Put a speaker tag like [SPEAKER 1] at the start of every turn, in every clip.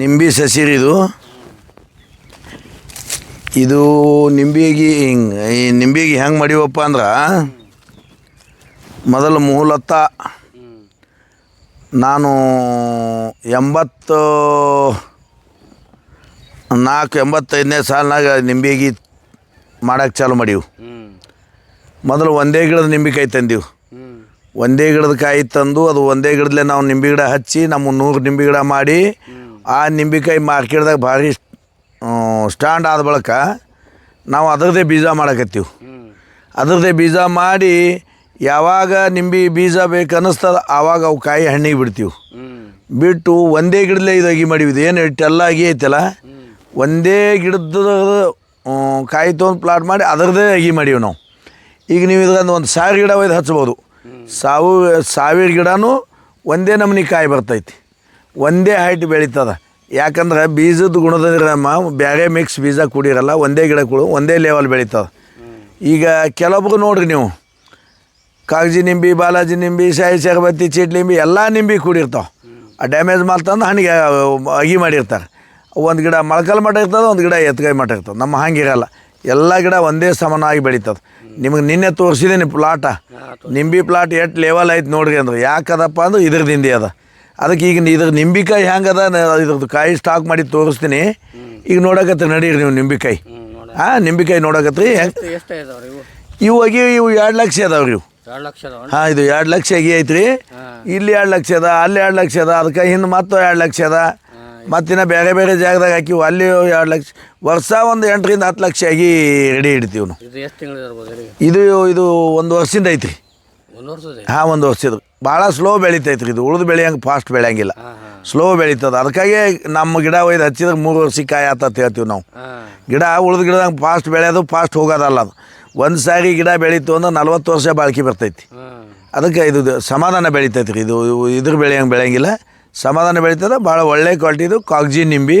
[SPEAKER 1] ನಿಂಬೆ ಸಸಿರಿದು. ಇದು ನಿಂಬಿಗೆ ಹಿಂಗೆ, ಈ ನಿಂಬಿಗೆ ಹೆಂಗೆ ಮಾಡಿವಪ್ಪ ಅಂದ್ರೆ ಮೊದಲು ಮೂಲತ ನಾನು ಎಂಬತ್ತು, ನಾಲ್ಕು ಎಂಬತ್ತೈದನೇ ಸಾಲಿನಾಗ ನಿಂಬಿಗೆ ಮಾಡೋಕ್ಕೆ ಚಾಲು ಮಾಡೀವು. ಮೊದಲು ಒಂದೇ ಗಿಡದ ನಿಂಬಿಕಾಯಿ ತಂದೀವಿ. ಒಂದೇ ಗಿಡದ ಕಾಯಿ ತಂದು ಅದು ಒಂದೇ ಗಿಡದಲ್ಲೇ ನಾವು ನಿಂಬೆ ಗಿಡ ಹಚ್ಚಿ ನಮ್ಮ ನೂರು ನಿಂಬೆ ಗಿಡ ಮಾಡಿ ಆ ನಿಂಬೆಕಾಯಿ ಮಾರ್ಕೆಟ್ದಾಗ ಭಾರಿ ಸ್ಟ್ಯಾಂಡ್ ಆದ ಬಳಿಕ ನಾವು ಅದರದೇ ಬೀಜ ಮಾಡಕತ್ತೀವಿ. ಅದರದೇ ಬೀಜ ಮಾಡಿ ಯಾವಾಗ ನಿಂಬೆ ಬೀಜ ಬೇಕು ಅನ್ನಿಸ್ತದ ಆವಾಗ ಅವು ಕಾಯಿ ಹಣ್ಣಿಗೆ ಬಿಡ್ತೀವಿ. ಬಿಟ್ಟು ಒಂದೇ ಗಿಡದಲ್ಲೇ ಇದು ಅಗಿ ಮಾಡಿವಿ. ಏನು ಇಟ್ಟೆಲ್ಲ ಅಗಿ ಐತಲ್ಲ? ಒಂದೇ ಗಿಡದ ಕಾಯಿ ತೊಗೊಂಡು ಪ್ಲಾಟ್ ಮಾಡಿ ಅದರದೇ ಅಗಿ ಮಾಡೀವಿ ನಾವು. ಈಗ ನೀವು ಇದ್ರಂದು ಒಂದು ಸಾವಿರ ಗಿಡ ಒಯ್ದು ಹಚ್ಬೋದು. ಸಾವು, ಸಾವಿರ ಗಿಡನೂ ಒಂದೇ ನಮೂನಿ ಕಾಯಿ ಬರ್ತೈತಿ. ಒಂದೇ ಹೈಟ್ ಬೆಳೀತದ. ಯಾಕಂದ್ರೆ ಬೀಜದ ಗುಣದಿರಮ್ಮ ನಮ್ಮ ಬೇರೆ ಮಿಕ್ಸ್ ಬೀಜ ಕುಡಿರಲ್ಲ ಒಂದೇ ಗಿಡ ಕುಡು ಒಂದೇ ಲೆವೆಲ್ ಬೆಳೀತದ. ಈಗ ಕೆಲವೊಬ್ರು ನೋಡ್ರಿ ನೀವು ಕಾಗಜಿ ನಿಂಬಿ ಬಾಲಾಜಿ ನಿಂಬಿ ಶಾಯಿ ಶರಬತ್ತಿ ಚೀಟ್ ನಿಂಬಿ ಎಲ್ಲ ನಿಂಬಿ ಕೂಡಿರ್ತಾವೆ. ಆ ಡ್ಯಾಮೇಜ್ ಮಾಲ್ ತಂದು ಹಣ್ಣಿಗೆ ಅಗಿ ಮಾಡಿರ್ತಾರೆ. ಒಂದು ಗಿಡ ಮೊಳಕಲ್ ಮಟ್ಟ ಇರ್ತದೆ ಒಂದು ಗಿಡ ಎತ್ಗಾಯಿ ಮಟ್ಟ ಇರ್ತದೆ. ನಮ್ಮ ಹಂಗಿರಲ್ಲ. ಎಲ್ಲ ಗಿಡ ಒಂದೇ ಸಮನಾಗಿ ಬೆಳೀತದೆ. ನಿಮಗೆ ನಿನ್ನೆ ತೋರಿಸಿದ್ದೀನಿ ಪ್ಲಾಟ ನಿಂಬಿ ಪ್ಲಾಟ್ ಎಷ್ಟು ಲೆವೆಲ್ ಐತೆ ನೋಡ್ರಿ ಅಂದ್ರೆ ಯಾಕದಪ್ಪ ಅಂದ್ರೆ ಇದ್ರದಿಂದ ಅದ. ಅದಕ್ಕೆ ಈಗ ಇದ್ರ ನಿಂಬಿಕಾಯಿ ಹೆಂಗದ ಇದ್ರದ್ದು ಕಾಯಿ ಸ್ಟಾಕ್ ಮಾಡಿ ತೋರಿಸ್ತೀನಿ. ಈಗ ನೋಡಕತ್ತೀರಿ ನಡೀರಿ ನೀವು ನಿಂಬಿಕಾಯಿ. ಹಾಂ ನಿಂಬಿಕಾಯಿ ನೋಡಕತ್ರಿ.
[SPEAKER 2] ಇವಾಗ ಇವು
[SPEAKER 1] ಎರಡು ಲಕ್ಷ ಅದಾವ್ರಿ ಇವು. ಹಾಂ ಇದು ಎರಡು ಲಕ್ಷ ಆಗಿ ಐತ್ರಿ. ಇಲ್ಲಿ ಎರಡು ಲಕ್ಷ ಅದ ಅಲ್ಲಿ ಎರಡು ಲಕ್ಷ ಅದ ಅದಕ್ಕೆ ಹಿಂದೆ ಮತ್ತು ಎರಡು ಲಕ್ಷ ಅದ. ಮತ್ತಿನ್ನ ಬೇರೆ ಬೇರೆ ಜಾಗದಾಗ ಹಾಕಿವು ಅಲ್ಲಿ ಎರಡು ಲಕ್ಷ ವರ್ಷ ಒಂದು ಎಂಟರಿಂದ ಹತ್ತು ಲಕ್ಷ ಆಗಿ ರೆಡಿ ಇಡ್ತೀವಿ ನಾವು.
[SPEAKER 2] ಇದು
[SPEAKER 1] ಇದು ಒಂದು ವರ್ಷದಿಂದ ಐತ್ರಿ? ಹಾಂ ಒಂದು ವರ್ಷದ ಭಾಳ ಸ್ಲೋ ಬೆಳೀತೈತ್ರಿ ಇದು. ಉಳಿದು ಬೆಳೆಯಂಗೆ ಫಾಸ್ಟ್ ಬೆಳೆಯಂಗಿಲ್ಲ. ಸ್ಲೋ ಬೆಳೀತದ. ಅದಕ್ಕಾಗಿ ನಮ್ಮ ಗಿಡ ಒಯ್ದು ಹಚ್ಚಿದ್ರೆ ಮೂರು ವರ್ಷಕ್ಕೆ ಕಾಯಿ ಆತತ್ ಹೇಳ್ತೀವಿ ನಾವು. ಗಿಡ ಉಳಿದ ಗಿಡದಂಗೆ ಫಾಸ್ಟ್ ಬೆಳೆಯೋದು ಫಾಸ್ಟ್ ಹೋಗೋದಲ್ಲ ಅದು. ಒಂದು ಸಾರಿ ಗಿಡ ಬೆಳೀತು ಅಂದ್ರೆ ನಲ್ವತ್ತು ವರ್ಷ ಬಾಳ್ಕೆ ಬರ್ತೈತಿ. ಅದಕ್ಕೆ ಇದು ಸಮಾಧಾನ ಬೆಳಿತೈತೆ ರೀ ಇದು ಇದ್ರ ಬೆಳೆಯಂಗೆ ಬೆಳೆಯಂಗಿಲ್ಲ. ಸಮಾಧಾನ ಬೆಳೀತದೆ. ಭಾಳ ಒಳ್ಳೆ ಕ್ವಾಲಿಟಿದು ಕಾಗ್ಜಿ ನಿಂಬಿ.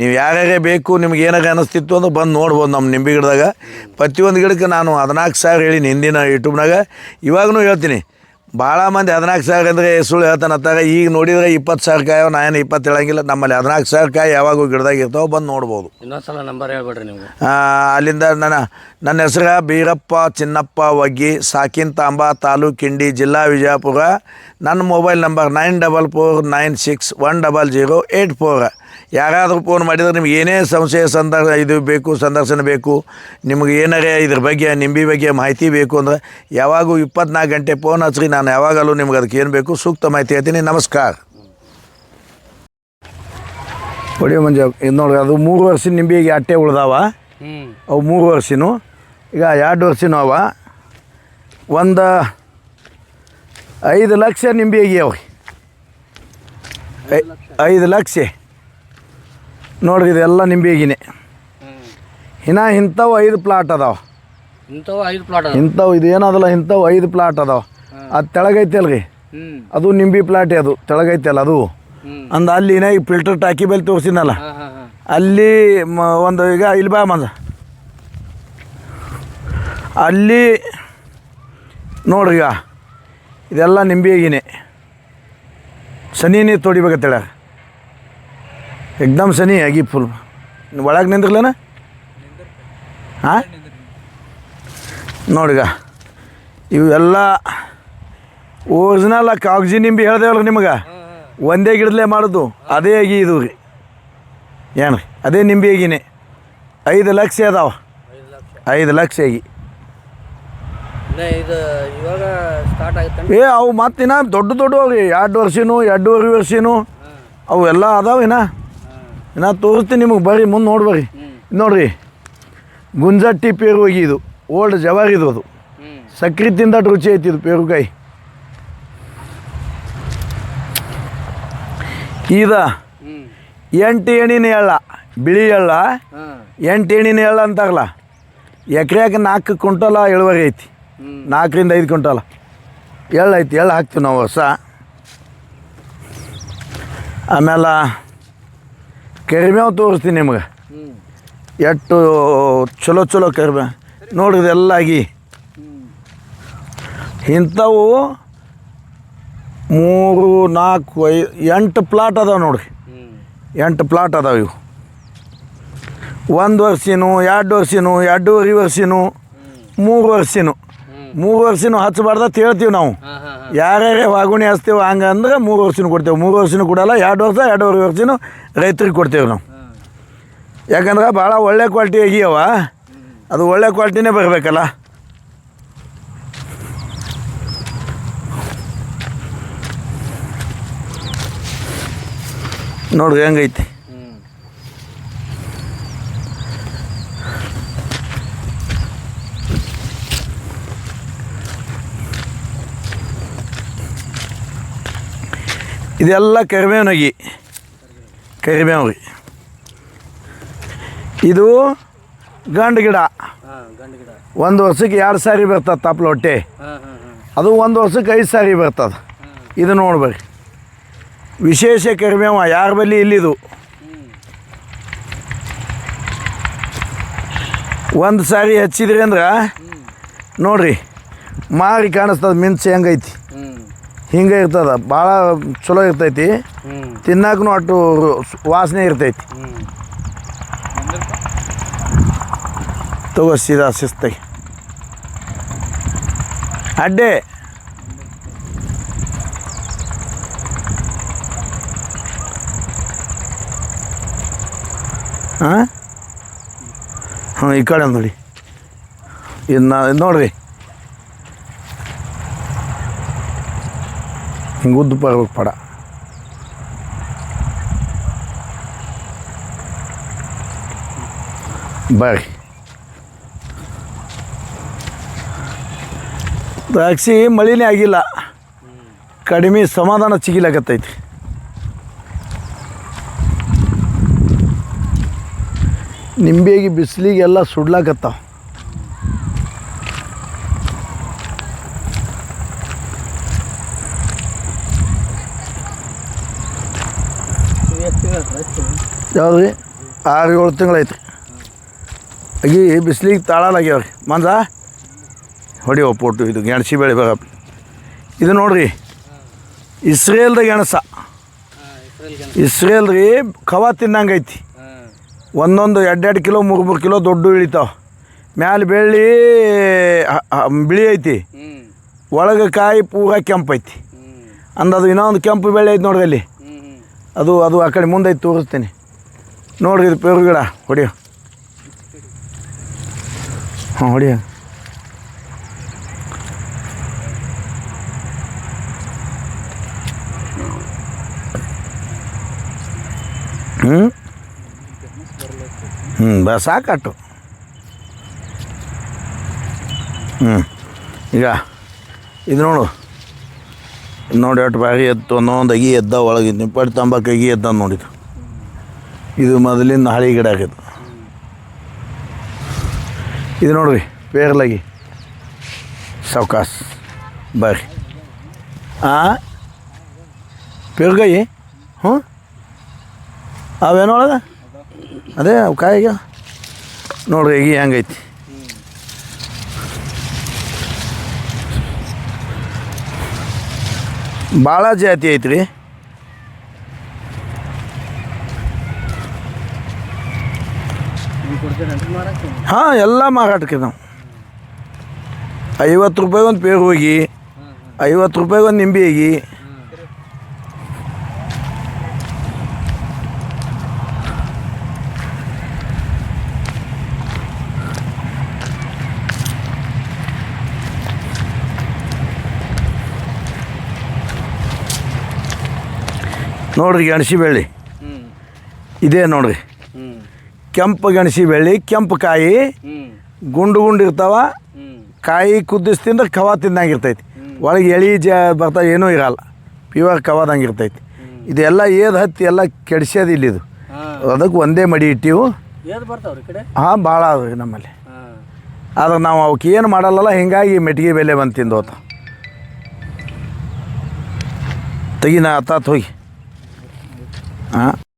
[SPEAKER 1] ನೀವು ಯಾರ್ಯಾರೇ ಬೇಕು ನಿಮ್ಗೆ ಏನಾಗ ಅನಿಸ್ತಿತ್ತು ಅಂದ್ರೆ ಬಂದು ನೋಡ್ಬೋದು ನಮ್ಮ ನಿಂಬೆ ಗಿಡದಾಗ. ಪ್ರತಿಯೊಂದು ಗಿಡಕ್ಕೆ ನಾನು ಹದಿನಾಲ್ಕು ಸಾವಿರ ಹೇಳಿ ಹಿಂದಿನ ಯೂಟ್ಯೂಬ್ನಾಗ ಇವಾಗೂ ಹೇಳ್ತೀನಿ. ಭಾಳ ಮಂದಿ ಹದಿನಾಲ್ಕು ಸಾವಿರ ಅಂದರೆ ಸುಳ್ಳು ಹೇಳ್ತಾನೆ ಅಂತಾರೆ ಈಗ ನೋಡಿದ್ರೆ ಇಪ್ಪತ್ತು ಸಾವಿರ ಕಾಯಿ ನಾನು ಇಪ್ಪತ್ತು ಹೇಳಂಗಿಲ್ಲ. ನಮ್ಮಲ್ಲಿ ಹದಿನಾಲ್ಕು ಸಾವಿರ ಕಾಯಿ ಯಾವಾಗೂ ಗಿಡದಾಗ ಇರ್ತಾವೆ ಬಂದು ನೋಡ್ಬೋದು.
[SPEAKER 2] ಇನ್ನೊಂದ್ಸಲ ನಂಬರ್ ಹೇಳ್ಬೇಡ್ರಿ
[SPEAKER 1] ನೀವು. ಅಲ್ಲಿಂದ ನನ್ನ ನನ್ನ ಹೆಸರು ಬೀರಪ್ಪ ಚಿನ್ನಪ್ಪ ಒಗ್ಗಿ ಸಾಕಿನ್ ತಾಂಬ ತಾಲೂಕಿಂಡಿ ಜಿಲ್ಲಾ ವಿಜಯಪುರ. ನನ್ನ mobile number nine double four nine six one double zero eight four. ಯಾರಾದರೂ ಫೋನ್ ಮಾಡಿದ್ರೆ ನಿಮ್ಗೆ ಏನೇ ಸಂಶಯ, ಸಂದರ್ಶ ಇದು ಬೇಕು, ಸಂದರ್ಶನ ಬೇಕು, ನಿಮಗೆ ಏನಾರೇ ಇದ್ರ ಬಗ್ಗೆ, ನಿಂಬಿ ಬಗ್ಗೆ ಮಾಹಿತಿ ಬೇಕು ಅಂದ್ರೆ ಯಾವಾಗೂ ಇಪ್ಪತ್ನಾಲ್ಕು ಗಂಟೆ ಫೋನ್ ಹಚ್ಚಿರಿ. ನಾನು ಯಾವಾಗಲೂ ನಿಮ್ಗೆ ಅದಕ್ಕೆ ಏನು ಬೇಕು ಸೂಕ್ತ ಮಾಹಿತಿ ಹೇಳ್ತೀನಿ. ನಮಸ್ಕಾರ. ಹೊಡಿಯೋ ಮಂಜ, ಇದು ನೋಡ್ರಿ, ಅದು ಮೂರು ವರ್ಷ ನಿಂಬಿಗೆ ಅಟ್ಟೆ ಉಳ್ದಾವ. ಅವು ಮೂರು ವರ್ಷನೂ. ಈಗ ಎರಡು ವರ್ಷನೂ ಅವ. ಒಂದು ಐದು ಲಕ್ಷ ನಿಂಬೆ ಆಗ್ಯಾವ ಐದು ಲಕ್ಷ. ನೋಡ್ರಿ ಇದೆಲ್ಲ ನಿಂಬೆಗಿನೇ. ಇನ್ನ ಇಂಥವು ಐದು ಪ್ಲಾಟ್ ಅದಾವ.
[SPEAKER 2] ಇಂಥವು ಐದು ಪ್ಲಾಟ್
[SPEAKER 1] ಇಂಥವು ಇದು ಏನದಲ್ಲ ಇಂಥವು ಐದು ಪ್ಲಾಟ್ ಅದಾವ. ಅದು ತೆಳಗೈತೆ ಅಲ್ರಿ ಅದು ನಿಂಬೆ ಪ್ಲಾಟೇ ಅದು ತೆಳಗೈತಿ ಅಲ್ಲ ಅದು ಅಂದ ಅಲ್ಲಿ ಏನಾಗಿ ಫಿಲ್ಟರ್ ಟಾಕಿ
[SPEAKER 2] ಹಾಂ ಹಾಂ
[SPEAKER 1] ಅಲ್ಲಿ ಒಂದು ಈಗ ಇಲ್ಲಿ ಬಾ ಮಂದ. ಅಲ್ಲಿ ನೋಡ್ರಿ ಈಗ ಇದೆಲ್ಲ ನಿಂಬೆಗಿನೇ. ಸನಿನೇ ತೊಡಿಬೇಕತ್ತೇಳ ಎಕ್ದಮ್ ಸನಿ ಆಗಿ ಫುಲ್ ಒಳಗೆ ನಿಂದ್ರಲೇನ? ಹಾಂ ನೋಡಿಗ ಇವೆಲ್ಲ ಒರಿಜಿನಲ್ ಕಾಗಜಿ ನಿಂಬೆ ಹೇಳ್ದೇವಲ್ಲ ನಿಮಗೆ? ಒಂದೇ ಗಿಡದಲ್ಲೇ ಮಾಡೋದು ಅದೇ ಆಗಿ ಇದು ರೀ. ಏನು ರೀ ಅದೇ ನಿಂಬೆ ಆಗಿನೇ. ಐದು ಲಕ್ಷ ಅದಾವ.
[SPEAKER 2] ಐದು ಲಕ್ಷ
[SPEAKER 1] ಆಗಿ. ಏ ಅವು ಮತ್ತಿನ ದೊಡ್ಡ ದೊಡ್ಡ ಅವ್ರಿ ಎರಡು ವರ್ಷನೂ ಎರಡೂವರೆ ವರ್ಷನೂ ಅವು ಎಲ್ಲ ಅದಾವ ಇನ್ನ ಇನ್ನ ತೋರಿಸ್ತೀನಿ ನಿಮಗೆ ಬರ್ರಿ ಮುಂದೆ ನೋಡ್ಬರ್ರಿ ನೋಡ್ರಿ ಗುಂಜಟ್ಟಿ ಪೇರು ಹೋಗಿ ಇದು ಓಲ್ಡ್ ಜವಾರಿದು ಅದು.
[SPEAKER 2] ಹ್ಞೂ
[SPEAKER 1] ಸಕ್ರೆ ತಿಂದಟ್ಟು ರುಚಿ ಐತಿ ಇದು ಪೇರುಕಾಯಿ. ಇದ ಎಂಟು ಎಣಿನ ಎಳ್ಳ ಬಿಳಿ ಎಳ್ಳ ಎಂಟು ಎಣಿನ ಎಳ್ಳ ಅಂತಾರಲ್ಲ ಎಕರೆಯಾಗ ನಾಲ್ಕು ಕ್ವಿಂಟಲ ಇಳುವರಿ ಐತಿ. ನಾಲ್ಕರಿಂದ ಐದು ಕ್ವಿಂಟಲ. ಎಳ್ಳು ಐತಿ ಎಳ್ಳು ಹಾಕ್ತೀವಿ ನಾವು ಹೊಸ. ಆಮೇಲೆ ಕರಿಬೇವು ತೋರಿಸ್ತೀನಿ ನಿಮ್ಗೆ. ಎಷ್ಟು ಚಲೋ ಚಲೋ ಕರಿಬೇವು ಇದೆಲ್ಲಾಗಿ ಆಗಿ. ಇಂಥವು ಮೂರು, ನಾಲ್ಕು, ಐ, ಎಂಟು ಪ್ಲಾಟ್ ಅದಾವೆ
[SPEAKER 2] ನೋಡಿ
[SPEAKER 1] ಎಂಟು ಪ್ಲಾಟ್ ಅದಾವೆ ಇವು. ಒಂದು ವರ್ಷಿನೂ, ಎರಡು ವರ್ಷಿನೂ, ಎರಡೂವರೆ ವರ್ಷಿನೂ, ಮೂರು ವರ್ಷಿನು. ಮೂರು ವರ್ಷನೂ ಹಚ್ಚಬಾರ್ದ ತೇಳ್ತೀವಿ ಹೇಳ್ತೀವಿ ನಾವು. ಯಾರ್ಯಾರ ವಾಗುಣಿ ಹಚ್ತೀವಿ ಹಂಗೆ ಅಂದ್ರೆ ಮೂರು ವರ್ಷನೂ ಕೊಡ್ತೇವೆ. ಮೂರು ವರ್ಷನೂ ಕೊಡಲ್ಲ ಎರಡು ವರ್ಷ ಎರಡೂವರೆ ವರ್ಷನೂ ರೈತರಿಗೆ ಕೊಡ್ತೇವೆ ನಾವು. ಯಾಕಂದ್ರೆ ಭಾಳ ಒಳ್ಳೆ ಕ್ವಾಲಿಟಿ ಆಗಿಯವ. ಅದು ಒಳ್ಳೆ ಕ್ವಾಲಿಟಿನೇ ಬರಬೇಕಲ್ಲ. ನೋಡ್ರಿ ಹೆಂಗೈತಿ. ಇದೆಲ್ಲ ಕರಿಬೇವನಗಿ. ಕರಿಬೇವು ರೀ ಇದು ಗಂಡು ಗಿಡ. ಒಂದು ವರ್ಷಕ್ಕೆ ಎರಡು ಸಾರಿ ಬರ್ತದೆ ತಪ್ಪಲು ಹೊಟ್ಟೆ. ಅದು ಒಂದು ವರ್ಷಕ್ಕೆ ಐದು ಸಾರಿ ಬರ್ತದೆ. ಇದು ನೋಡ್ಬೇಕು. ವಿಶೇಷ ಕರಿಬೇವ ಯಾರ ಬಲ್ಲಿ ಇಲ್ಲಿದು? ಒಂದು ಸಾರಿ ಹಚ್ಚಿದ್ರಿ ಅಂದ್ರೆ ನೋಡ್ರಿ ಮಾರಿ ಕಾಣಿಸ್ತದೆ ಮಿಂಚು ಹೆಂಗೈತಿ. ಹಿಂಗೆ ಇರ್ತದ ಭಾಳ ಚಲೋ ಇರ್ತೈತಿ. ತಿನ್ನಾಕನು ಅಟ್ಟು ವಾಸನೆ ಇರ್ತೈತಿ. ತಗೋ ಸೀದಾ ಶಿಸ್ತಾಗಿ. ಅಡ್ಡೆ. ಹಾಂ ಹಾಂ ಈ ಕಡೆ ನೋಡಿ. ಇನ್ನು ನೋಡ್ರಿ. ಹಿಂಗೆ ಉದ್ದು ಬರ್ಬೇಕು ಪಡ. ಬರ್ರಿ. ದ್ರಾಕ್ಷಿ ಮಳಿನೇ ಆಗಿಲ್ಲ. ಕಡಿಮೆ ಸಮಾಧಾನ ಚಿಗಿಲಾಗತ್ತೈತಿ ನಿಂಬೆಗೆ ಬಿಸಿಲಿಗೆಲ್ಲ ಸುಡ್ಲಾಕತ್ತಾವ. ಯಾವ್ದು ರೀ? ಆರು ಏಳು ತಿಂಗಳೈತೆ ಅಗಿ ಬಿಸಿಲಿಗೆ ತಾಳಲಾಗ್ಯಾವ್ರಿ. ಮಂದ ಹೊಡಿಯೋ ಪೋಟು ಇದು ಗೆಣಸಿ ಬೆಳೆ ಬರಪ್ಪ ಇದು ನೋಡ್ರಿ ಇಸ್ರೇಲ್ದ ಗೆಣಸ.
[SPEAKER 2] ಇಸ್ರೇಲ್
[SPEAKER 1] ರೀ ಕವ ತಿನ್ನಂಗೆ ಐತಿ.
[SPEAKER 2] ಹಾಂ
[SPEAKER 1] ಒಂದೊಂದು ಎರಡೆರಡು ಕಿಲೋ ಮೂರು ಮೂರು ಕಿಲೋ ದೊಡ್ಡ ಇಳಿತಾವ. ಮ್ಯಾಲೆ ಬೆಳ್ಳಿ ಬಿಳಿ ಐತಿ. ಒಳಗೆ ಕಾಯಿ ಪೂರ ಕೆಂಪು ಐತಿ.
[SPEAKER 2] ಅಂದ್ರೆ
[SPEAKER 1] ಅಂದದು ಇನ್ನೊಂದು ಕೆಂಪು ಬೆಳೆ ಐತಿ ನೋಡ್ರಿ ಅಲ್ಲಿ. ಅದು ಅದು ಆ ಕಡೆ ಮುಂದೆ ಐತಿ ತೋರಿಸ್ತೀನಿ. ನೋಡ್ರಿ ಇದು ಪೇರು ಗಿಡ, ಹೊಡಿಯೋ. ಹಾಂ, ಹೊಡಿಯೋ. ಹ್ಞೂ ಹ್ಞೂ ಬ ಸಾಕಾಟು ಹ್ಞೂ ಈಗ ಇದು ನೋಡು. ಇದ್ ನೋಡಿ ಅಷ್ಟು ಬಾರಿ ಎತ್ತು, ಒಂದೊಂದು ಅಗಿ ಎದ್ದ ಒಳಗೆ, ನಿಪ್ಪಟ್ಟು ತಂಬಾಕು ಅಗಿ ಎದ್ದ ನೋಡಿದು. ಇದು ಮೊದಲಿಂದ ಹಳಿ ಗಿಡ ಆಗಿದ್ದು. ಇದು ನೋಡ್ರಿ, ಪೇರ್ಲಾಗಿ. ಸಾವ್ಕಾಸ್, ಬರ್ರಿ. ಆ? ಪೇರ್ಗಾಯಿ ಹ್ಞೂ? ಅವೇನೊಳಗೆ? ಅದೇ, ಅವು ಕಾಯಿಗೆ. ನೋಡ್ರಿ, ಈಗ ಹೆಂಗೈತಿ. ಭಾಳ ಜಾತಿ ಐತ್ರಿ. ಹಾಂ ಎಲ್ಲ ಮಾರಾಟಕ್ಕೆ ನಾವು ಐವತ್ತು ರೂಪಾಯಿ ಒಂದು ಪೇರು ಹೋಗಿ ಐವತ್ತು ರೂಪಾಯಿ ಒಂದು ನಿಂಬೆ ಹೋಗಿ. ನೋಡ್ರಿ ಗೆಣಸಿ ಬೆಳ್ಳಿ. ಇದೇ ನೋಡ್ರಿ. ಕೆಂಪು ಗೆಣಸಿ ಬೆಳ್ಳಿ ಕೆಂಪು ಕಾಯಿ. ಗುಂಡು ಗುಂಡು ಇರ್ತಾವ. ಕಾಯಿ ಕುದ್ದಿಸ್ ತಿಂದ್ರೆ ಕವ ತಿಂದಂಗಿರ್ತೈತಿ. ಒಳಗೆ ಎಳಿ ಜ ಬರ್ತಾ ಏನೂ ಇರಲ್ಲ. ಪ್ಯೂರ್ ಕವಾದಂಗೆ ಇರ್ತೈತಿ ಇದೆಲ್ಲ ಏದು ಹತ್ತಿ ಎಲ್ಲ ಕೆಡ್ಸ್ಯದ ಇಲ್ಲಿ ಇದು ಅದಕ್ಕೆ ಒಂದೇ ಮಡಿ ಇಟ್ಟಿವು. ಹಾಂ ಭಾಳ ಅದ ನಮ್ಮಲ್ಲಿ. ಆದ್ರೆ ನಾವು ಅವಕ್ಕೆ ಏನು ಮಾಡಲ್ಲಲ್ಲ ಹಿಂಗಾಗಿ ಮೆಟ್ಟಿಗೆ ಬೆಲೆ ಬಂದು ತಿಂದೋತ. ತೆಗಿನ ನಾ ಅತ್ತಾತ್ ಹೋಗಿ. ಹಾಂ.